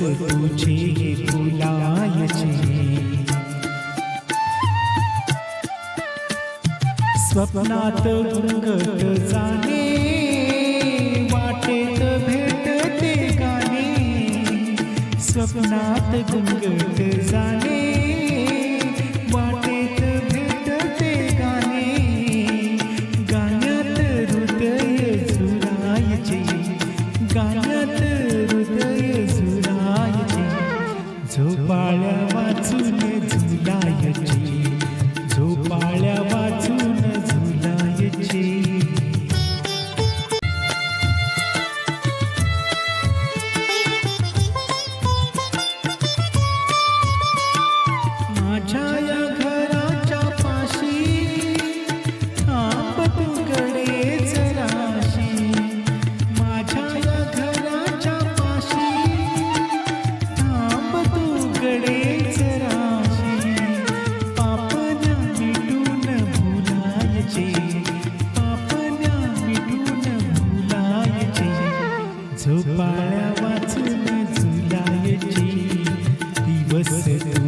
तुझे फुलायचे स्वप्नात रंगत जाणे वाटेत भेटते गाणे। स्वप्नात रंगत जाणे वाटेत भेटते गाणे। गाण्यात हृदय सुरायचे गाण्यात झोपाळ्या वाचून झुलायची. झोपाळ्या वाचून झुलायची. माझ्या वाळ्या वाचून जुलायची दिवस